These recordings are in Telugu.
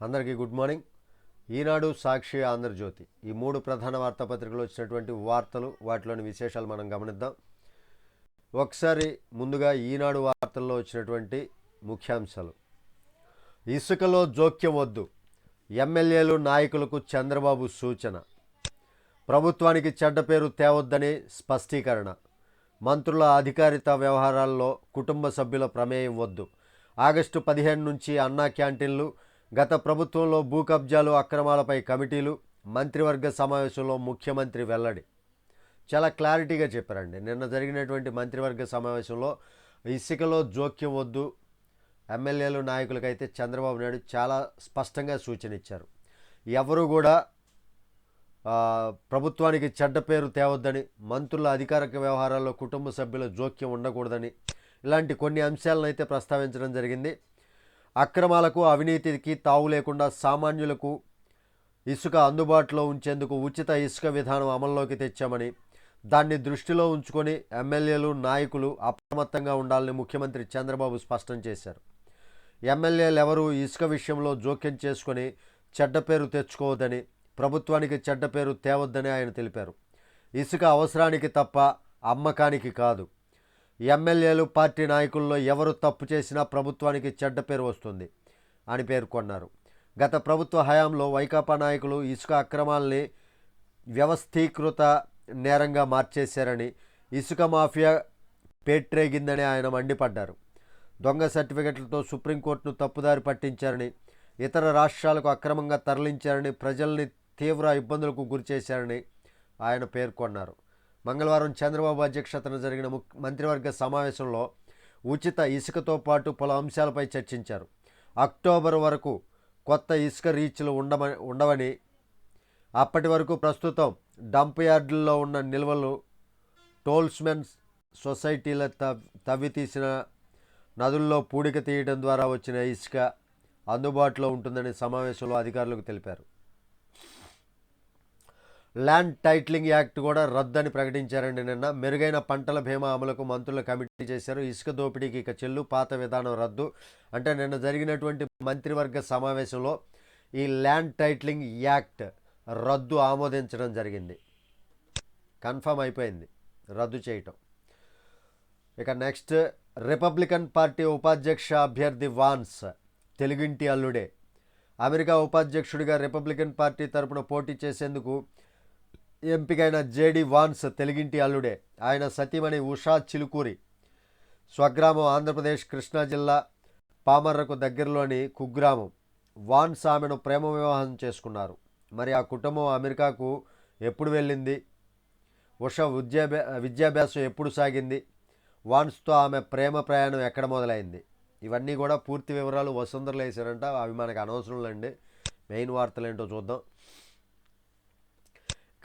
అందరికీ గుడ్ మార్నింగ్. ఈనాడు సాక్షి ఆంధ్రజ్యోతి. ఈ మూడు ప్రధాన వార్తాపత్రికలు వచ్చినటువంటి వార్తలు వాటిలోని విశేషాలు మనం గమనిద్దాం. ఒకసారి ముందుగా ఈనాడు వార్తల్లో వచ్చినటువంటి ముఖ్యాంశాలు. ఇసుకలో జోక్యం వద్దు. ఎమ్మెల్యేలు నాయకులకు చంద్రబాబు సూచన. ప్రభుత్వానికి చెడ్డ పేరు తేవద్దని స్పష్టీకరణ. మంత్రుల అధికారిత వ్యవహారాల్లో కుటుంబ సభ్యుల ప్రమేయం వద్దు. ఆగస్టు పదిహేను నుంచి అన్నా క్యాంటీన్లు గత ప్రభుత్వంలో భూ కబ్జాలు అక్రమాలపై కమిటీలు మంత్రివర్గ సమావేశంలో ముఖ్యమంత్రి వెల్లడి. చాలా క్లారిటీగా చెప్పారండి. నిన్న జరిగినటువంటి మంత్రివర్గ సమావేశంలో ఇసుకలో జోక్యం వద్దు ఎమ్మెల్యేలు నాయకులకైతే చంద్రబాబు నాయుడు చాలా స్పష్టంగా సూచన ఇచ్చారు ఎవరు కూడా ప్రభుత్వానికి చెడ్డ పేరు తేవద్దని మంత్రుల అధికారిక వ్యవహారాల్లో కుటుంబ సభ్యుల జోక్యం ఉండకూడదని ఇలాంటి కొన్ని అంశాలను అయితే ప్రస్తావించడం జరిగింది. అక్రమాలకు అవినీతికి తావు లేకుండా సామాన్యులకు ఇసుక అందుబాటులో ఉంచేందుకు ఉచిత ఇసుక విధానం అమల్లోకి తెచ్చామని దాన్ని దృష్టిలో ఉంచుకొని ఎమ్మెల్యేలు నాయకులు అప్రమత్తంగా ఉండాలని ముఖ్యమంత్రి చంద్రబాబు స్పష్టం చేశారు. ఎమ్మెల్యేలు ఎవరూ ఇసుక విషయంలో జోక్యం చేసుకొని చెడ్డ పేరు తెచ్చుకోవద్దని ప్రభుత్వానికి చెడ్డ పేరు తేవద్దని ఆయన తెలిపారు. ఇసుక అవసరానికి తప్ప అమ్మకానికి కాదు. ఎమ్మెల్యేలు పార్టీ నాయకుల్లో ఎవరు తప్పు చేసినా ప్రభుత్వానికి చెడ్డ పేరు వస్తుంది అని పేర్కొన్నారు. గత ప్రభుత్వ హయాంలో వైకాపా నాయకులు ఇసుక అక్రమాల్ని వ్యవస్థీకృత నేరంగా మార్చేశారని ఇసుక మాఫియా పేట్రేగిందని ఆయన మండిపడ్డారు. దొంగ సర్టిఫికెట్లతో సుప్రీంకోర్టును తప్పుదారి పట్టించారని ఇతర రాష్ట్రాలకు అక్రమంగా తరలించారని ప్రజల్ని తీవ్ర ఇబ్బందులకు గురిచేశారని ఆయన పేర్కొన్నారు. మంగళవారం చంద్రబాబు అధ్యక్షతన జరిగిన మంత్రివర్గ సమావేశంలో ఉచిత ఇసుకతో పాటు పలు అంశాలపై చర్చించారు. అక్టోబర్ వరకు కొత్త ఇసుక రీచ్లు ఉండమ ఉండవని అప్పటి వరకు ప్రస్తుతం డంప్ యార్డుల్లో ఉన్న నిల్వలు టోల్స్మెన్ సొసైటీల తవ్ తవ్వి తీసిన నదుల్లో పూడిక తీయడం ద్వారా వచ్చిన ఇసుక అందుబాటులో ఉంటుందని సమావేశంలో అధికారులకు తెలిపారు. ల్యాండ్ టైట్లింగ్ యాక్ట్ కూడా రద్దని ప్రకటించారండి నిన్న. మెరుగైన పంటల బీమా అమలుకు మంత్రుల కమిటీ చేశారు. ఇసుక దోపిడీకి ఇక చెల్లు పాత విధానం రద్దు. అంటే నిన్న జరిగినటువంటి మంత్రివర్గ సమావేశంలో ఈ ల్యాండ్ టైట్లింగ్ యాక్ట్ రద్దు ఆమోదించడం జరిగింది. కన్ఫర్మ్ అయిపోయింది. రద్దు చేయటం. ఇక నెక్స్ట్ రిపబ్లికన్ పార్టీ ఉపాధ్యక్ష అభ్యర్థి వాన్స్ తెలుగింటి అల్లుడే. అమెరికా ఉపాధ్యక్షుడిగా రిపబ్లికన్ పార్టీ తరపున పోటీ చేసేందుకు ఎంపికైన జేడి వాన్స్ తెలుగింటి అల్లుడే. ఆయన సతీమణి ఉషా చిలుకూరి. స్వగ్రామం ఆంధ్రప్రదేశ్ కృష్ణా జిల్లా పామర్రకు దగ్గరలోని కుగ్రామం. వాన్స్ ఆమెను ప్రేమ వివాహం చేసుకున్నారు. మరి ఆ కుటుంబం అమెరికాకు ఎప్పుడు వెళ్ళింది? ఉష విద్యాభ్యా విద్యాభ్యాసం ఎప్పుడు సాగింది? వాన్స్తో ఆమె ప్రేమ ప్రయాణం ఎక్కడ మొదలైంది? ఇవన్నీ కూడా పూర్తి వివరాలు వసుంధరలు వేసారంట అవి మనకు అనవసరం లేండి. మెయిన్ వార్తలు ఏంటో చూద్దాం.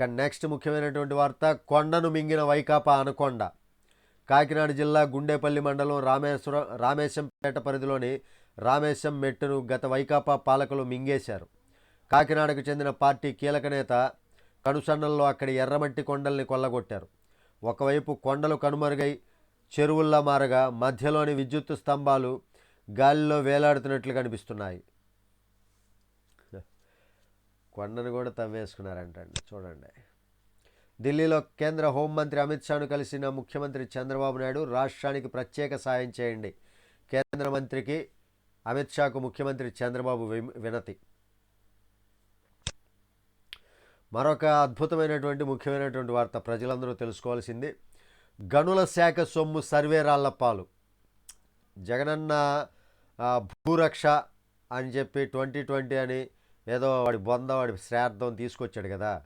కానీ నెక్స్ట్ ముఖ్యమైనటువంటి వార్త కొండను మింగిన వైకాపా అనకొండ. కాకినాడ జిల్లా గుండేపల్లి మండలం రామేశ్వరం రామేశంపేట పరిధిలోని రామేశం మెట్టును గత వైకాపా పాలకులు మింగేశారు. కాకినాడకు చెందిన పార్టీ కీలక నేత కనుసన్నల్లో అక్కడి ఎర్రమట్టి కొండల్ని కొల్లగొట్టారు. ఒకవైపు కొండలు కనుమరుగై చెరువుల్లా మారగా మధ్యలోని విద్యుత్ స్తంభాలు గాలిలో వేలాడుతున్నట్లు కనిపిస్తున్నాయి. కొండను కూడా తవ్వేసుకున్నారంటండి. చూడండి. ఢిల్లీలో కేంద్ర హోంమంత్రి అమిత్ షాను కలిసిన ముఖ్యమంత్రి చంద్రబాబు నాయుడు రాష్ట్రానికి ప్రత్యేక సాయం చేయండి. కేంద్ర మంత్రికి అమిత్ షాకు ముఖ్యమంత్రి చంద్రబాబు వినతి. మరొక అద్భుతమైనటువంటి ముఖ్యమైనటువంటి వార్త ప్రజలందరూ తెలుసుకోవాల్సింది. గనుల శాఖ సొమ్ము సర్వేరాళ్ళ పాలు. జగనన్న భూరక్ష అని చెప్పి ట్వంటీ ట్వంటీ అని ఏదో వాడి బొంద వాడి శ్రార్థం తీసుకొచ్చాడు కదా.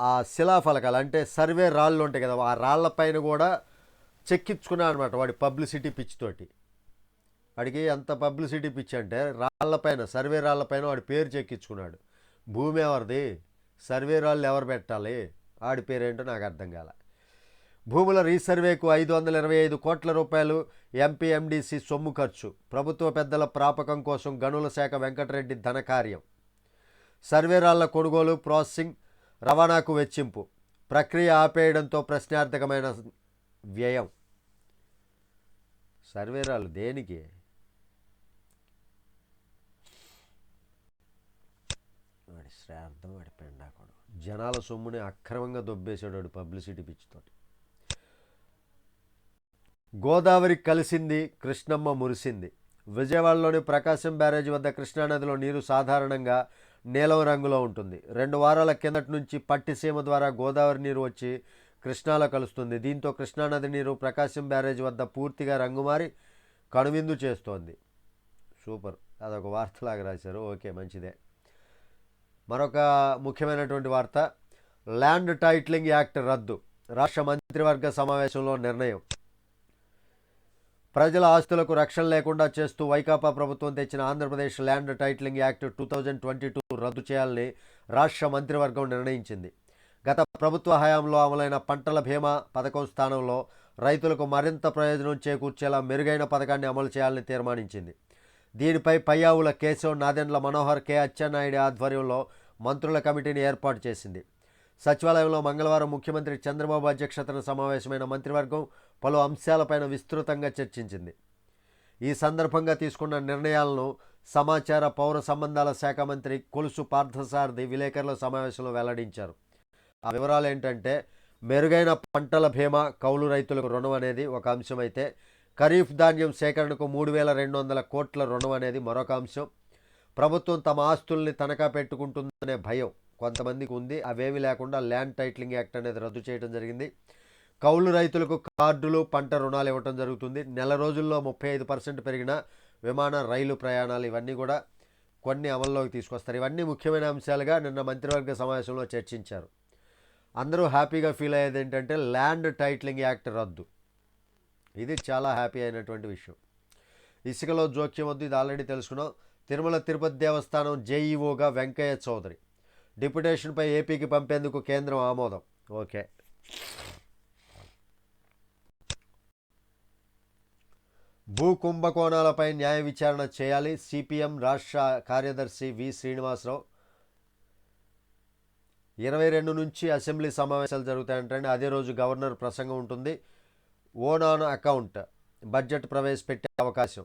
ఆ శిలాఫలకాలు అంటే సర్వే రాళ్ళు ఉంటాయి కదా ఆ రాళ్ళ పైన కూడా చెక్కించుకున్నాడు అనమాట వాడి పబ్లిసిటీ పిచ్ తోటి. వాడికి ఎంత పబ్లిసిటీ పిచ్ అంటే రాళ్ళపైన సర్వే రాళ్ళపైన వాడి పేరు చెక్కించుకున్నాడు. భూమి ఎవరిది? సర్వే రాళ్ళు ఎవరు పెట్టాలి? ఆడి పేరేంటో నాకు అర్థం కాలే. భూముల రీసర్వేకు ఐదు వందల ఇరవై ఐదు కోట్ల రూపాయలు ఎంపీఎండిసి సొమ్ము ఖర్చు. ప్రభుత్వ పెద్దల ప్రాపకం కోసం గనుల శాఖ వెంకటరెడ్డి ధనకార్యం సర్వేరాళ్ళ కొనుగోలు ప్రాసెసింగ్ రవాణాకు వెచ్చింపు. ప్రక్రియ ఆపేయడంతో ప్రశ్నార్థకమైన వ్యయం. సర్వేరాలు దేనికి? శ్రార్థం వాడి పెండాకుడు జనాల సొమ్ముని అక్రమంగా దొబ్బేశాడు వాడు పబ్లిసిటీ పిచ్చితోటి. గోదావరి కలిసింది కృష్ణమ్మ మురిసింది. విజయవాడలోని ప్రకాశం బ్యారేజ్ వద్ద కృష్ణానదిలో నీరు సాధారణంగా నీలం రంగులో ఉంటుంది. రెండు వారాల కిందటి నుంచి పట్టిసీమ ద్వారా గోదావరి నీరు వచ్చి కృష్ణాలో కలుస్తుంది. దీంతో కృష్ణానది నీరు ప్రకాశం బ్యారేజ్ వద్ద పూర్తిగా రంగుమారి కనువిందు చేస్తోంది. సూపర్. అదొక వార్తలాగా రాశారు. ఓకే మంచిదే. మరొక ముఖ్యమైనటువంటి వార్త. ల్యాండ్ టైటిలింగ్ యాక్ట్ రద్దు. రాష్ట్ర మంత్రివర్గ సమావేశంలో నిర్ణయం. ప్రజల ఆస్తులకు రక్షణ లేకుండా చేస్తూ వైకాపా ప్రభుత్వం తెచ్చిన Andhra Pradesh land titling act two thousand twenty two రద్దు చేయాలని రాష్ట్ర మంత్రివర్గం నిర్ణయించింది. గత ప్రభుత్వ హయాంలో అమలైన పంటల బీమా పథకం స్థానంలో రైతులకు మరింత ప్రయోజనం చేకూర్చేలా మెరుగైన పథకాన్ని అమలు చేయాలని తీర్మానించింది. దీనిపై పయ్యావుల కేశవ్ నాదెండ్ల మనోహర్ కె. అచ్చెన్నాయుడు ఆధ్వర్యంలో మంత్రుల కమిటీని ఏర్పాటు చేసింది. సచివాలయంలో మంగళవారం ముఖ్యమంత్రి చంద్రబాబు అధ్యక్షతన సమావేశమైన మంత్రివర్గం పలు అంశాలపైన విస్తృతంగా చర్చించింది. ఈ సందర్భంగా తీసుకున్న నిర్ణయాలను సమాచార పౌర సంబంధాల శాఖ మంత్రి కొలుసు పార్థసారథి విలేకరుల సమావేశంలో వెల్లడించారు. ఆ వివరాలు ఏంటంటే మెరుగైన పంటల బీమా కౌలు రైతులకు రుణం అనేది ఒక అంశం అయితే ఖరీఫ్ ధాన్యం సేకరణకు మూడు వేల రెండు వందల కోట్ల రుణం అనేది మరొక అంశం. ప్రభుత్వం తమ ఆస్తుల్ని తనఖా పెట్టుకుంటుందనే భయం కొంతమందికి ఉంది. అవేవి లేకుండా ల్యాండ్ టైటిలింగ్ యాక్ట్ అనేది రద్దు చేయడం జరిగింది. కౌలు రైతులకు కార్డులు పంట రుణాలు ఇవ్వటం జరుగుతుంది. నెల రోజుల్లో ముప్పై ఐదు పర్సెంట్ పెరిగిన విమాన రైలు ప్రయాణాలు ఇవన్నీ కూడా కొన్ని అమల్లోకి తీసుకొస్తారు. ఇవన్నీ ముఖ్యమైన అంశాలుగా నిన్న మంత్రివర్గ సమావేశంలో చర్చించారు. అందరూ హ్యాపీగా ఫీల్ అయ్యేది ఏంటంటే ల్యాండ్ టైటిలింగ్ యాక్ట్ రద్దు. ఇది చాలా హ్యాపీ అయినటువంటి విషయం. ఇసుకలో జోక్యం వద్దు ఇది ఆల్రెడీ తెలుసుకున్నాం. తిరుమల తిరుపతి దేవస్థానం జేఈఓగా వెంకయ్య చౌదరి. డిప్యుటేషన్పై ఏపీకి పంపేందుకు కేంద్రం ఆమోదం. ఓకే. భూ కుంభకోణాలపై న్యాయ విచారణ చేయాలి. సిపిఎం రాష్ట్ర కార్యదర్శి వి శ్రీనివాసరావు. ఇరవై రెండు నుంచి అసెంబ్లీ సమావేశాలు జరుగుతాయంటండి. అదే రోజు గవర్నర్ ప్రసంగం ఉంటుంది. ఓన్ ఆన్ అకౌంట్ బడ్జెట్ ప్రవేశపెట్టే అవకాశం.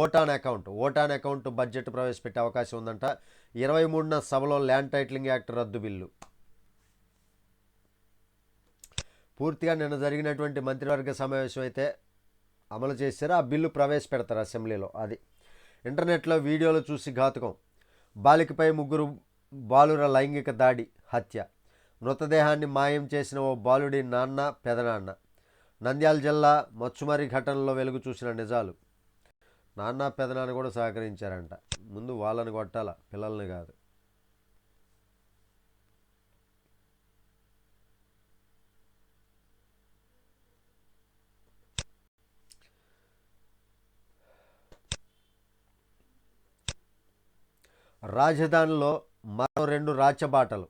Vote on account vote on account budget ప్రవేశపెట్టే అవకాశం ఉందంట. ఇరవై మూడున సభలో ల్యాండ్ టైటిలింగ్ యాక్ట్ రద్దు బిల్లు. పూర్తిగా నిన్న జరిగినటువంటి మంత్రివర్గ సమావేశం అయితే అమలు చేశారు? ఆ బిల్లు ప్రవేశపెడతారు అసెంబ్లీలో? అది. ఇంటర్నెట్లో వీడియోలు చూసి ఘాతుకం. బాలికపై ముగ్గురు బాలుర లైంగిక దాడి హత్య. మృతదేహాన్ని మాయం చేసిన ఓ బాలుడి నాన్న పెదనాన్న. నంద్యాల జిల్లా మచ్చుమరి ఘటనలో వెలుగు చూసిన నిజాలు. నాన్న పెదనాన్న కూడా సహకరించారంట. ముందు వాళ్ళని కొట్టాల? పిల్లల్ని కాదు. రాజధానిలో మరో రెండు రాచబాటలు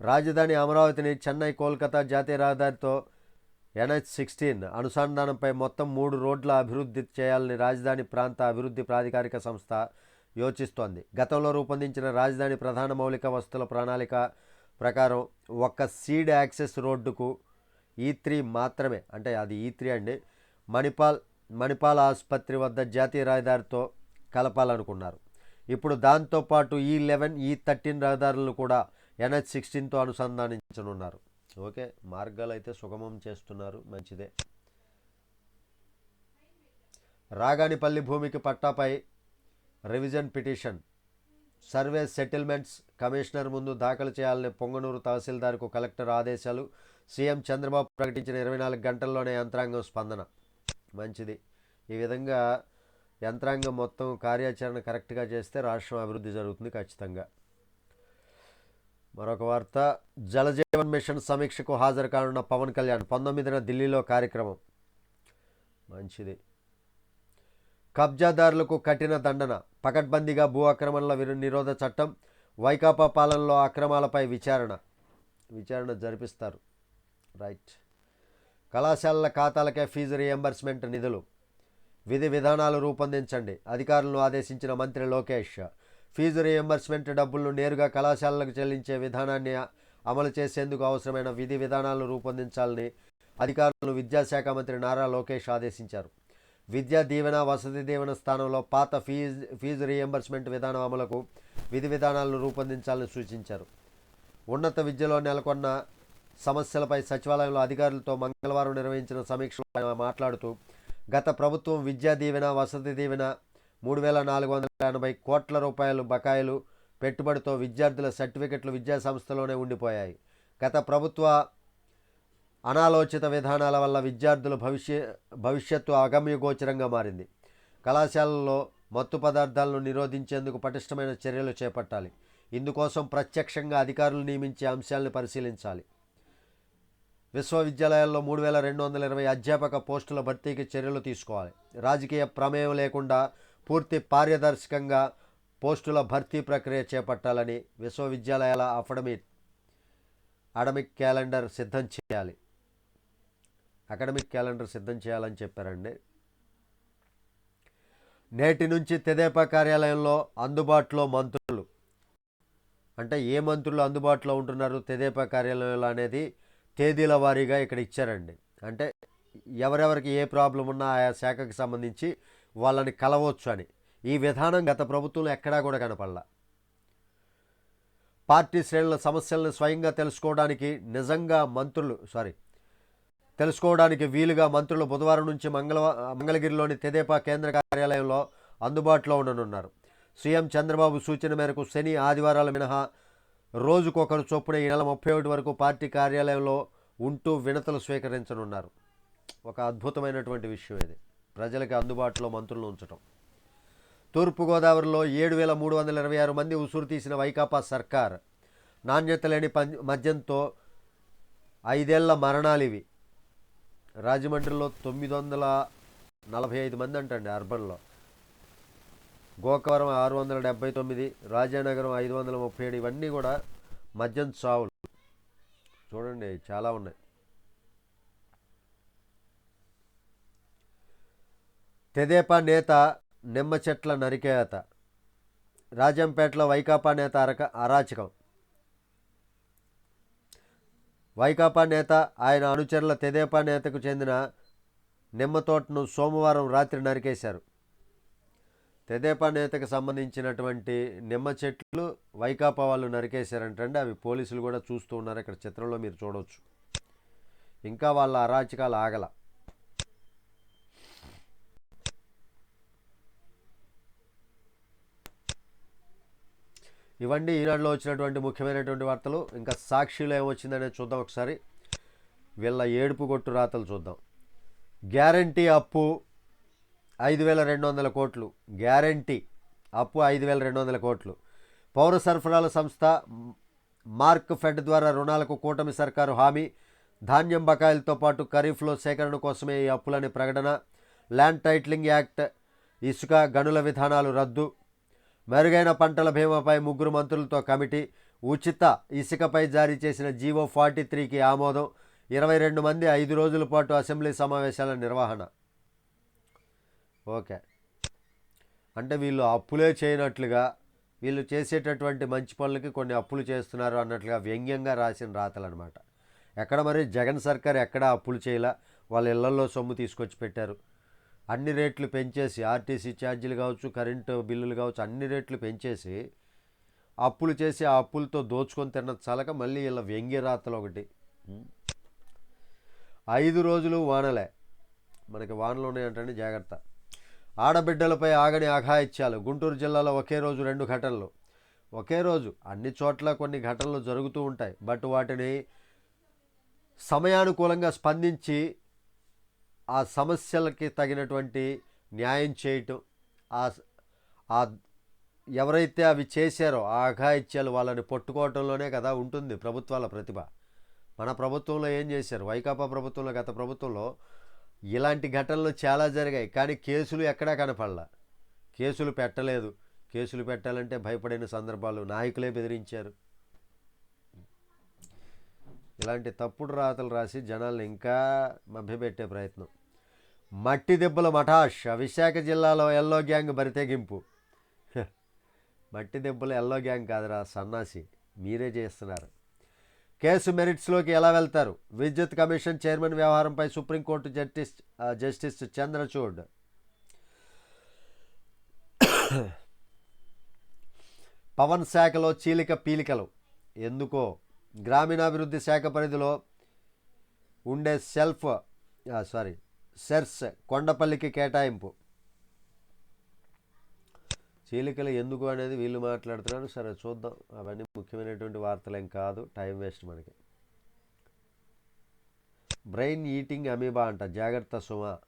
రాజధాని అమరావతిని చెన్నై కోల్కతా జాతీయ రహదారితో ఎన్హెచ్ సిక్స్టీన్ అనుసంధానంపై మొత్తం మూడు రోడ్ల అభివృద్ధి చేయాలని రాజధాని ప్రాంత అభివృద్ధి ప్రాధికారిక సంస్థ యోచిస్తోంది. గతంలో రూపొందించిన రాజధాని ప్రధాన మౌలిక వస్తుల ప్రణాళిక ప్రకారం ఒక్క సీడ్ యాక్సెస్ రోడ్డుకు ఈ త్రీ మాత్రమే అంటే అది ఈ త్రీ అండి మణిపాల్ మణిపాల్ ఆసుపత్రి వద్ద జాతీయ రహదారితో కలపాలనుకున్నారు. ఇప్పుడు దాంతోపాటు ఈ లెవెన్ ఈ థర్టీన్ రహదారులు కూడా ఎన్హెచ్ సిక్స్టీన్తో అనుసంధానించనున్నారు. ఓకే మార్గాలు అయితే సుగమం చేస్తున్నారు మంచిదే. రాగానిపల్లి భూమికి పట్టాపై revision petition. Survey settlements commissioner ముందు దాఖలు చేయాలని పొంగనూరు తహసీల్దార్కు కలెక్టర్ ఆదేశాలు సీఎం చంద్రబాబు ప్రకటించిన ఇరవై నాలుగు గంటల్లోనే యంత్రాంగం స్పందన. మంచిది. ఈ విధంగా యంత్రాంగం మొత్తం కార్యాచరణ కరెక్ట్గా చేస్తే రాష్ట్రం అభివృద్ధి జరుగుతుంది ఖచ్చితంగా. మరొక వార్త జలజీవన్ మిషన్ సమీక్షకు హాజరు కానున్న పవన్ కళ్యాణ్ పంతొమ్మిదిన ఢిల్లీలో కార్యక్రమం. మంచిది. కబ్జాదారులకు కఠిన దండన పకడ్బందీగా భూ అక్రమణల నిరోధ చట్టం వైకాపా పాలనలో అక్రమాలపై విచారణ. విచారణ జరిపిస్తారు. రైట్. కళాశాలల ఖాతాలకే ఫీజు రియంబర్స్మెంట్ నిధులు. విధి విధానాలు రూపొందించండి. అధికారులను ఆదేశించిన మంత్రి లోకేష్ ఫీజు రియంబర్స్మెంట్ డబ్బులను నేరుగా కళాశాలలకు చెల్లించే విధానాన్ని అమలు చేసేందుకు అవసరమైన విధి విధానాలను రూపొందించాలని అధికారులను విద్యాశాఖ మంత్రి నారా లోకేష్ ఆదేశించారు. విద్యా దీవెన వసతి దీవెన స్థానంలో పాత ఫీజు ఫీజు రీఎంబర్స్మెంట్ విధానం అమలుకు విధి విధానాలను రూపొందించాలని సూచించారు. ఉన్నత విద్యలో నెలకొన్న సమస్యలపై సచివాలయంలో అధికారులతో మంగళవారం నిర్వహించిన సమీక్షలో మాట్లాడుతూ గత ప్రభుత్వం విద్యా దీవెన వసతి దీవెన మూడు వేల నాలుగు వందల ఎనభై కోట్ల రూపాయలు బకాయిలు పెట్టుబడితో విద్యార్థుల సర్టిఫికెట్లు విద్యా సంస్థలోనే ఉండిపోయాయి. గత ప్రభుత్వ అనాలోచిత విధానాల వల్ల విద్యార్థుల భవిష్య భవిష్యత్తు అగమ్యగోచరంగా మారింది. కళాశాలల్లో మత్తు పదార్థాలను నిరోధించేందుకు పటిష్టమైన చర్యలు చేపట్టాలి. ఇందుకోసం ప్రత్యక్షంగా అధికారులు నియమించే అంశాలను పరిశీలించాలి. విశ్వవిద్యాలయాల్లో మూడు వేల రెండు వందల ఇరవై అధ్యాపక పోస్టుల భర్తీకి చర్యలు తీసుకోవాలి. రాజకీయ ప్రమేయం లేకుండా పూర్తి పారదర్శకంగా పోస్టుల భర్తీ ప్రక్రియ చేపట్టాలని విశ్వవిద్యాలయాల అఫడమిక్ అడమిక్ క్యాలెండర్ సిద్ధం చేయాలి. అకాడమిక్ క్యాలెండర్ సిద్ధం చేయాలని చెప్పారండి. నేటి నుంచి తెదేపా కార్యాలయంలో అందుబాటులో మంత్రులు. అంటే ఏ మంత్రులు అందుబాటులో ఉంటున్నారు? తెదేపా కార్యాలయంలో అనేది తేదీల వారీగా ఇక్కడ ఇచ్చారండి. అంటే ఎవరెవరికి ఏ ప్రాబ్లం ఉన్నా ఆయా శాఖకు సంబంధించి వాళ్ళని కలవచ్చు అని. ఈ విధానం గత ప్రభుత్వంలో ఎక్కడా కూడా కనపడలా. పార్టీ శ్రేణుల సమస్యలను స్వయంగా తెలుసుకోవడానికి నిజంగా మంత్రులు సారీ తెలుసుకోవడానికి వీలుగా మంత్రులు బుధవారం నుంచి మంగళ మంగళగిరిలోని తెదేపా కేంద్ర కార్యాలయంలో అందుబాటులో ఉండనున్నారు. సీఎం చంద్రబాబు సూచన మేరకు శని ఆదివారాల మినహా రోజుకొకరు చొప్పున ఈ నెల ముప్పై ఒకటి వరకు పార్టీ కార్యాలయంలో ఉంటూ వినతలు స్వీకరించనున్నారు. ఒక అద్భుతమైనటువంటి విషయం ఇది. ప్రజలకి అందుబాటులో మంత్రులు ఉంచటం. తూర్పుగోదావరిలో ఏడు వేల మూడు వందల ఇరవై ఆరు మంది ఉసురు తీసిన వైకాపా సర్కార్ నాణ్యత లేని పం- మద్యంతో ఐదేళ్ళ మరణాలు ఇవి రాజమండ్రిలో తొమ్మిది వందల నలభై ఐదు మంది అంటండి అర్బన్లో. గోకవరం ఆరు వందల డెబ్బై తొమ్మిది రాజానగరం ఐదు వందల ముప్పై ఏడు ఇవన్నీ కూడా మద్యం చావులు. చూడండి చాలా ఉన్నాయి. తెదేపా నేత నిమ్మ చెట్ల నరికేత. రాజంపేటలో వైకాపా నేత అరక అరాచకం. వైకాపా నేత ఆయన అనుచరుల తెదేపా నేతకు చెందిన నిమ్మ తోటను సోమవారం రాత్రి నరికేశారు. తెదేపా నేతకు సంబంధించినటువంటి నిమ్మ చెట్లు వైకాపా వాళ్ళు నరికేశారంటండి. అవి పోలీసులు కూడా చూస్తూ ఉన్నారు. ఇక్కడ చిత్రంలో మీరు చూడవచ్చు ఇంకా వాళ్ళ అరాచకాలు ఆగల. ఇవన్నీ ఈనాడులో వచ్చినటువంటి ముఖ్యమైనటువంటి వార్తలు. ఇంకా సాక్షిలో ఏమొచ్చిందనేది చూద్దాం ఒకసారి. వీళ్ళ ఏడుపు కొట్టు రాతలు చూద్దాం. గ్యారంటీ అప్పు ఐదు వేల రెండు వందల కోట్లు. గ్యారంటీ. అప్పు ఐదు వేల రెండు వందల కోట్లు. పౌర సరఫరాల సంస్థ మార్క్ ఫెడ్ ద్వారా రుణాలకు కూటమి సర్కారు హామీ. ధాన్యం బకాయిలతో పాటు ఖరీఫ్లో సేకరణ కోసమే ఈ అప్పులని ప్రకటన. ల్యాండ్ టైటిలింగ్ యాక్ట్ ఇసుక గనుల విధానాలు రద్దు. మెరుగైన పంటల భీమాపై ముగ్గురు మంత్రులతో కమిటీ. ఉచిత ఇసుకపై జారీ చేసిన జీవో ఫార్టీ త్రీకి ఆమోదం. ఇరవై రెండు మంది ఐదు రోజుల పాటు అసెంబ్లీ సమావేశాల నిర్వహణ. ఓకే. అంటే వీళ్ళు అప్పులే చేయనట్లుగా వీళ్ళు చేసేటటువంటి మంచి పనులకి కొన్ని అప్పులు చేస్తున్నారు అన్నట్లుగా వ్యంగ్యంగా రాసిన రాతలు అనమాట ఎక్కడ మరి జగన్ సర్కార్ ఎక్కడ అప్పులు చేయలా? వాళ్ళ ఇళ్ళలో సొమ్ము తీసుకొచ్చి పెట్టారు. అన్ని రేట్లు పెంచేసి ఆర్టీసీ ఛార్జీలు కావచ్చు కరెంటు బిల్లులు కావచ్చు అన్ని రేట్లు పెంచేసి అప్పులు చేసి ఆ అప్పులతో దోచుకొని తిన్న చాలక మళ్ళీ ఇలా వ్యంగ్య రాతలు ఒకటి. ఐదు రోజులు వానలే. మనకి వానలు ఉన్నాయంటే జాగ్రత్త. ఆడబిడ్డలపై ఆగని అఘాయిత్యాలు. గుంటూరు జిల్లాలో ఒకే రోజు రెండు ఘటనలు. ఒకే రోజు అన్ని చోట్ల కొన్ని ఘటనలు జరుగుతూ ఉంటాయి. బట్ వాటిని సమయానుకూలంగా స్పందించి ఆ సమస్యలకి తగినటువంటి న్యాయం చేయటం ఆ ఎవరైతే అవి చేశారో ఆ అఘాయిత్యాలు వాళ్ళని పట్టుకోవటంలోనే కదా ఉంటుంది ప్రభుత్వాల ప్రతిభ. మన ప్రభుత్వంలో ఏం చేశారు? వైకాపా ప్రభుత్వంలో గత ప్రభుత్వంలో ఇలాంటి ఘటనలు చాలా జరిగాయి. కానీ కేసులు ఎక్కడా కనపడలా. కేసులు పెట్టలేదు. కేసులు పెట్టాలంటే భయపడిన సందర్భాలు నాయకులే బెదిరించారు. ఇలాంటి తప్పుడు రాతలు రాసి జనాల్ని ఇంకా మభ్యపెట్టే ప్రయత్నం. మట్టి దెబ్బల మఠాష్ విశాఖ జిల్లాలో ఎల్లో గ్యాంగ్ బరితెగింపు. మట్టి దెబ్బలు ఎల్లో గ్యాంగ్ కాదురా సన్నాసి. మీరే చేస్తున్నారు. కేసు మెరిట్స్లోకి ఎలా వెళ్తారు? విద్యుత్ కమిషన్ చైర్మన్ వ్యవహారంపై supreme court justice justice Chandrachud. Pawan శాఖలో చీలిక పీలికలు. ఎందుకో? గ్రామీణాభివృద్ధి శాఖ పరిధిలో ఉండే సెల్ఫ్ సారీ సెర్స్ కొండపల్లికి కేటాయింపు. చీలికలు ఎందుకు అనేది వీళ్ళు మాట్లాడుతున్నారు. సరే చూద్దాం. అవన్నీ ముఖ్యమైనటువంటి వార్తలు ఏం కాదు. టైం వేస్ట్ మనకి. బ్రెయిన్ ఈటింగ్ అమీబా అంట. జాగ్రత్త సుమ.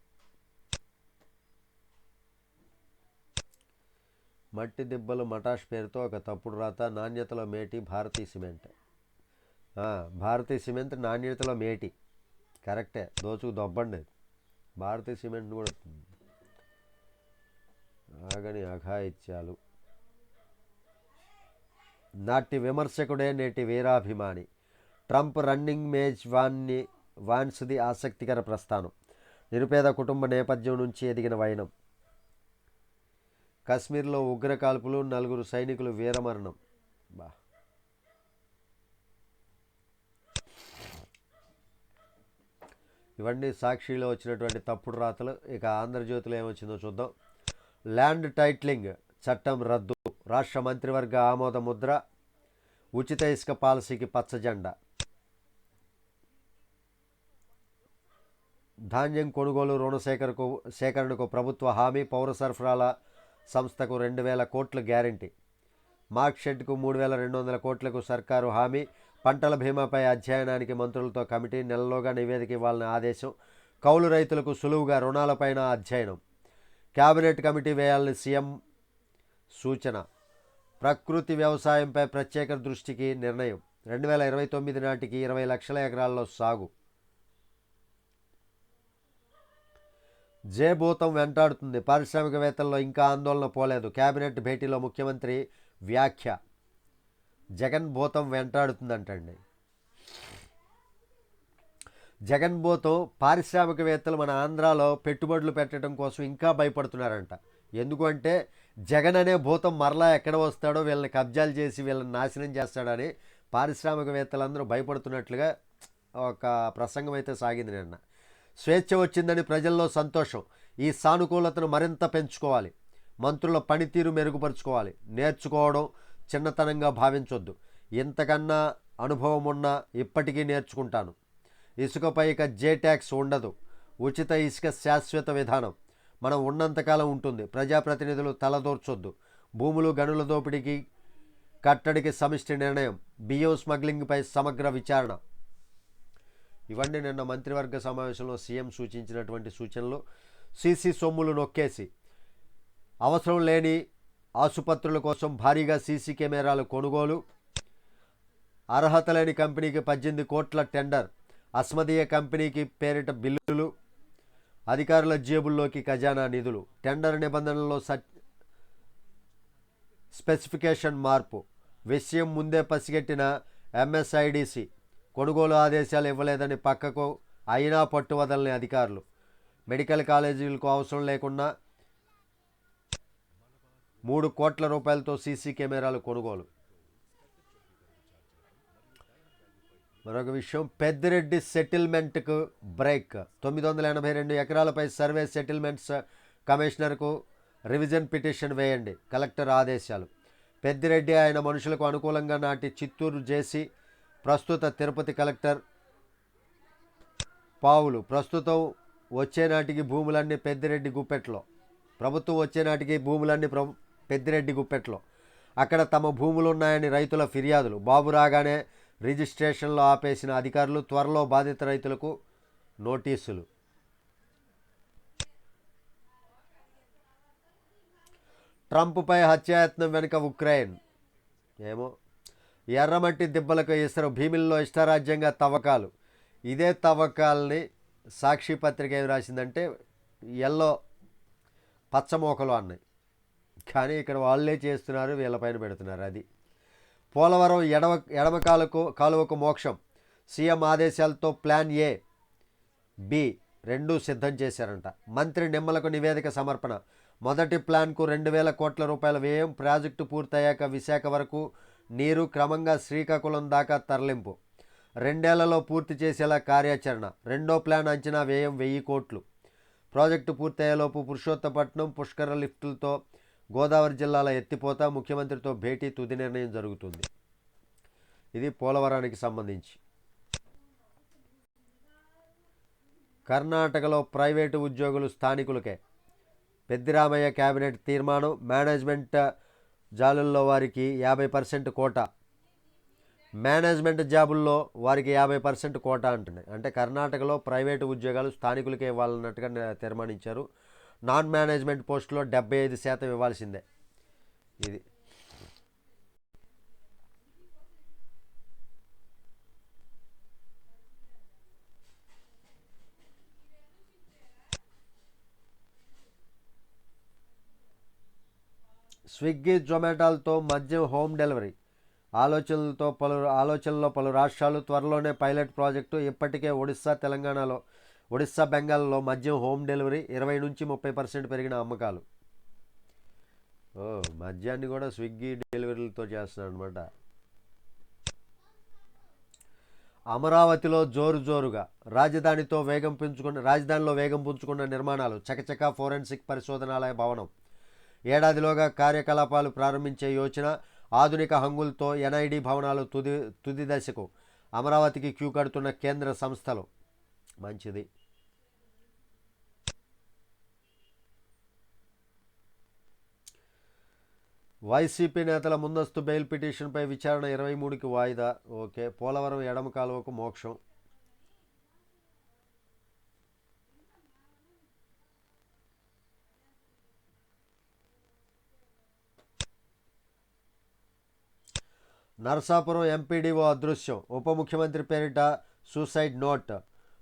మట్టి దిబ్బలు మటాష్ పేరుతో ఒక తప్పుడు రాత. నాణ్యతలో మేటి భారతీ సిమెంట్. భారతీయ భారతీ సిమెంట్ నాణ్యతలో మేటి. కరెక్టే. దోచుకు దొబ్బండి. భారతీ సిమెంట్ కూడా ఆగని అఘాయిత్యాలు. నాటి విమర్శకుడే నేటి వీరాభిమాని. ట్రంప్ రన్నింగ్ మేజ్ వాన్ని వాన్స్ది ఆసక్తికర ప్రస్థానం. నిరుపేద కుటుంబ నేపథ్యం నుంచి ఎదిగిన వైనం. కశ్మీర్లో ఉగ్రకాల్పులు నలుగురు సైనికులు వీరమరణం. బా. ఇవన్నీ సాక్షిలో వచ్చినటువంటి తప్పుడు రాతలు. ఇక ఆంధ్రజ్యోతిలో ఏమొచ్చిందో చూద్దాం. ల్యాండ్ టైట్లింగ్ చట్టం రద్దు. రాష్ట్ర మంత్రివర్గ ఆమోద ముద్ర ఉచిత ఇసుక పాలసీకి పచ్చజెండా ధాన్యం కొనుగోలు రుణ సేకరణకు సేకరణకు ప్రభుత్వ హామీ పౌర సరఫరాల సంస్థకు రెండు వేల కోట్ల గ్యారంటీ. మార్క్ షెడ్కు మూడు వేల రెండు వందల కోట్లకు సర్కారు హామీ పంటల బీమాపై అధ్యయనానికి మంత్రులతో కమిటీ నెలలోగా నివేదిక ఇవ్వాలని ఆదేశం. కౌలు రైతులకు సులువుగా రుణాలపైన అధ్యయనం. కేబినెట్ కమిటీ వేయాలని సీఎం సూచన. ప్రకృతి వ్యవసాయంపై ప్రత్యేక దృష్టికి నిర్ణయం. రెండు వేల ఇరవై తొమ్మిది నాటికి ఇరవై లక్షల ఎకరాల్లో సాగు. జే భూతం వెంటాడుతుంది. పారిశ్రామికవేత్తల్లో ఇంకా ఆందోళన పోలేదు. కేబినెట్ భేటీలో ముఖ్యమంత్రి వ్యాఖ్య. జగన్ భూతం వెంటాడుతుందంటండి. జగన్ భూతం పారిశ్రామికవేత్తలు మన ఆంధ్రాలో పెట్టుబడులు పెట్టడం కోసం ఇంకా భయపడుతున్నారంట. ఎందుకంటే జగన్ అనే భూతం మరలా ఎక్కడ వస్తాడో వీళ్ళని కబ్జాలు చేసి వీళ్ళని నాశనం చేస్తాడని పారిశ్రామికవేత్తలందరూ భయపడుతున్నట్లుగా ఒక ప్రసంగం అయితే సాగింది నిన్న. స్వేచ్ఛ వచ్చిందని ప్రజల్లో సంతోషం. ఈ సానుకూలతను మరింత పెంచుకోవాలి. మంత్రుల పనితీరు మెరుగుపరుచుకోవాలి. నేర్చుకోవడం చిన్నతనంగా భావించొద్దు. ఇంతకన్నా అనుభవం ఉన్నా ఇప్పటికీ నేర్చుకుంటాను. ఇసుకపై ఇక జే ట్యాక్స్ ఉండదు. ఉచిత ఇసుక శాశ్వత విధానం. మనం ఉన్నంతకాలం ఉంటుంది. ప్రజాప్రతినిధులు తలదూర్చొద్దు. భూములు గనుల దోపిడీకి కట్టడికి సమిష్టి నిర్ణయం. బియ్యం స్మగ్లింగ్పై సమగ్ర విచారణ. ఇవన్నీ నిన్న మంత్రివర్గ సమావేశంలో సీఎం సూచించినటువంటి సూచనలు. సీసీ సొమ్ములు నొక్కేసి అవసరం లేని ఆసుపత్రుల కోసం భారీగా సీసీ కెమెరాలు కొనుగోలు. అర్హత లేని కంపెనీకి పద్దెనిమిది కోట్ల టెండర్. అస్మదీయ కంపెనీకి పేరిట బిల్లులు అధికారుల జేబుల్లోకి ఖజానా నిధులు టెండర్ నిబంధనల్లో స స్పెసిఫికేషన్ మార్పు విషయం ముందే పసిగట్టిన ఎంఎస్ఐడిసి కొనుగోలు ఆదేశాలు ఇవ్వలేదని పక్కకు అయినా పట్టు వదలని అధికారులు. మెడికల్ కాలేజీలకు అవసరం లేకుండా మూడు కోట్ల రూపాయలతో సీసీ కెమెరాలు కొనుగోలు. మరొక విషయం పెద్దిరెడ్డి సెటిల్మెంట్కు బ్రేక్. తొమ్మిది వందల ఎనభై రెండు ఎకరాలపై సర్వే సెటిల్మెంట్స్ కమిషనర్కు రివిజన్ పిటిషన్ వేయండి కలెక్టర్ ఆదేశాలు. పెద్దిరెడ్డి ఆయన మనుషులకు అనుకూలంగా నాటి చిత్తూరు జేసీ ప్రస్తుత తిరుపతి కలెక్టర్ పావులు. ప్రస్తుతం వచ్చే నాటికి భూములన్నీ పెద్దిరెడ్డి గుప్పెట్లో. ప్రభుత్వం వచ్చే నాటికి భూములన్నీ ప్ర పెద్దిరెడ్డి గుప్పెట్లో. అక్కడ తమ భూములు ఉన్నాయని రైతుల ఫిర్యాదులు. బాబు రాగానే రిజిస్ట్రేషన్లో ఆపేసిన అధికారులు త్వరలో బాధిత రైతులకు నోటీసులు. ట్రంప్పై హత్యాయత్నం వెనుక ఉక్రెయిన్. ఏమో? ఎర్రమట్టి దిబ్బలకు ఇస్తారు భీమిల్లో ఇష్టారాజ్యంగా తవ్వకాలు. ఇదే తవ్వకాలని సాక్షి పత్రిక ఏం రాసిందంటే ఎల్లో పచ్చమోకలు అన్నాయి. కానీ ఇక్కడ వాళ్ళే చేస్తున్నారు వీళ్ళపైన పెడుతున్నారు అది. పోలవరం ఎడవ ఎడమ కాలుకు కాలువకు మోక్షం. సీఎం ఆదేశాలతో ప్లాన్ ఏ. బి. రెండు సిద్ధం చేశారంట. మంత్రి నిమ్మలకు నివేదిక సమర్పణ. మొదటి ప్లాన్కు రెండు వేల కోట్ల రూపాయల వ్యయం ప్రాజెక్టు పూర్తయ్యాక విశాఖ వరకు నీరు క్రమంగా శ్రీకాకుళం దాకా తరలింపు. రెండేళ్ళలో పూర్తి చేసేలా కార్యాచరణ. రెండో ప్లాన్ అంచనా వ్యయం వెయ్యి కోట్లు. ప్రాజెక్టు పూర్తయ్యేలోపు పురుషోత్తపట్నం పుష్కర లిఫ్టులతో గోదావరి జిల్లాల ఎత్తిపోత ముఖ్యమంత్రితో భేటీ తుది నిర్ణయం జరుగుతుంది. ఇది పోలవరానికి సంబంధించి. కర్ణాటకలో ప్రైవేటు ఉద్యోగులు స్థానికులకే. పెద్దిరామయ్య కేబినెట్ తీర్మానం మేనేజ్మెంట్ జాలుల్లో వారికి యాభై పర్సెంట్ కోటా. మేనేజ్మెంట్ జాబుల్లో వారికి యాభై పర్సెంట్ కోటా అంటున్నాయి. అంటే కర్ణాటకలో ప్రైవేటు ఉద్యోగాలు స్థానికులకే ఇవ్వాలన్నట్టుగా తీర్మానించారు. నాన్ మేనేజ్మెంట్ పోస్టులో డెబ్బై ఐదు శాతం ఇవ్వాల్సిందే. ఇది. స్విగ్గీ జొమాటోలతో మద్యం హోమ్ డెలివరీ. ఆలోచనలతో పలు ఆలోచనలో పలు రాష్ట్రాలు త్వరలోనే పైలట్ ప్రాజెక్టు ఇప్పటికే ఒడిస్సా తెలంగాణలో ఒడిస్సా బెంగాల్లో మద్యం హోమ్ డెలివరీ ఇరవై నుంచి ముప్పై పర్సెంట్ పెరిగిన అమ్మకాలు. ఓ మద్యాన్ని కూడా స్విగ్గీ డెలివరీలతో చేస్తున్నారు అనమాట అమరావతిలో జోరు జోరుగా రాజధానితో వేగం పెంచుకున్న రాజధానిలో వేగం పుంజుకున్న నిర్మాణాలు చకచక ఫోరెన్సిక్ పరిశోధనాలయ భవనం. ఏడాదిలోగా కార్యకలాపాలు ప్రారంభించే యోచన ఆధునిక హంగులతో ఎన్ఐడి భవనాలు తుది తుది దశకు అమరావతికి క్యూ కడుతున్న కేంద్ర సంస్థలు. మంచిది. వైసీపీ నేతల ముందస్తు బెయిల్ పిటిషన్పై విచారణ ఇరవై మూడుకి వాయిదా. ఓకే. పోలవరం ఎడమ కాలువకు మోక్షం. నరసాపురం ఎంపీడీఓ అదృశ్యం. ఉప ముఖ్యమంత్రి పేరిట సూసైడ్ నోట్.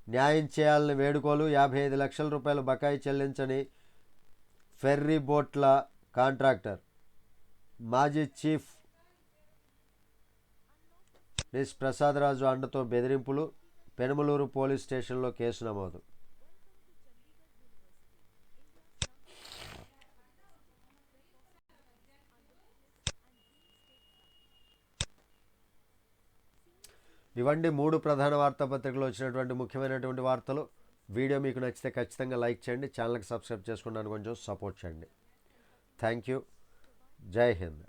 న్యాయం చేయాలని వేడుకోలు యాభై ఐదు లక్షల రూపాయలు బకాయి చెల్లించని ఫెర్రీ బోట్ల కాంట్రాక్టర్. మాజీ చీఫ్ ఎస్ ప్రసాదరాజు అండతో బెదిరింపులు పెనుమలూరు పోలీస్ స్టేషన్లో కేసు నమోదు. ఇవండి మూడు ప్రధాన వార్తాపత్రికలు వచ్చినటువంటి ముఖ్యమైనటువంటి వార్తలు. వీడియో మీకు నచ్చితే ఖచ్చితంగా లైక్ చేయండి ఛానల్కి సబ్స్క్రైబ్ చేసుకున్నాను కొంచెం సపోర్ట్ చేయండి. Thank you. జై హింద్.